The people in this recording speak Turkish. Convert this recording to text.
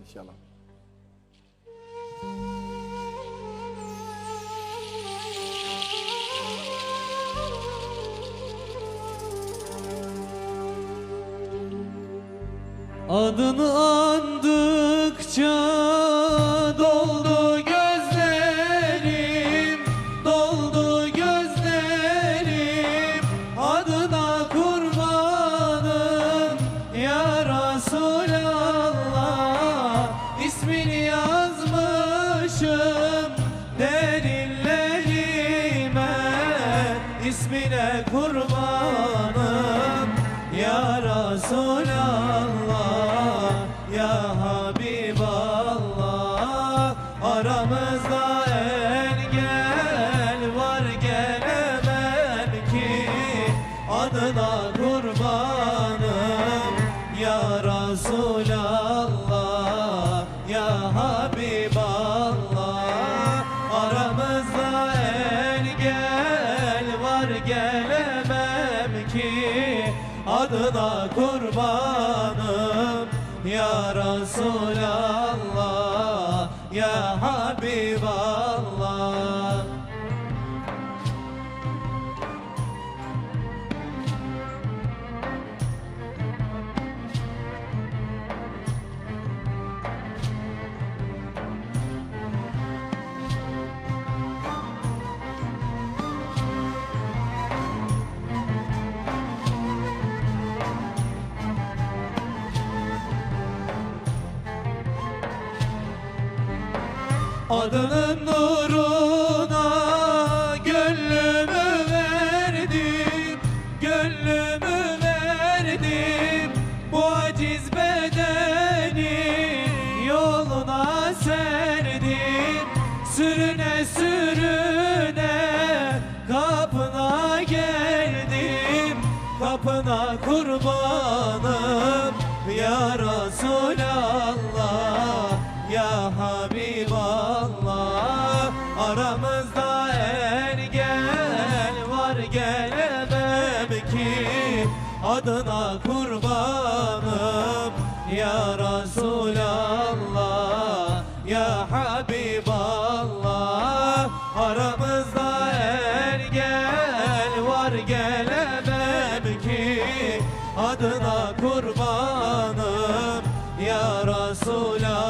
inşallah. Adını andıkça doldu gözlerim Doldu gözlerim Adına kurbanım Ya Resulallah derinlerime İsmine kurbanım. Ya Resulallah Ya Habiballah. Aramızda gelemem ki Adına kurbanım. Ya Resulallah Adının nuruna gönlümü verdim Gönlümü verdim. Bu aciz bedeni yoluna serdim. Sürüne sürüne kapına geldim. Kapına kurbanım ya Resulallah Adına kurbanım. Ya Resulallah Ya Habiballah. Aramızda engel var gelemem ki. Adına kurbanım Ya Resulallah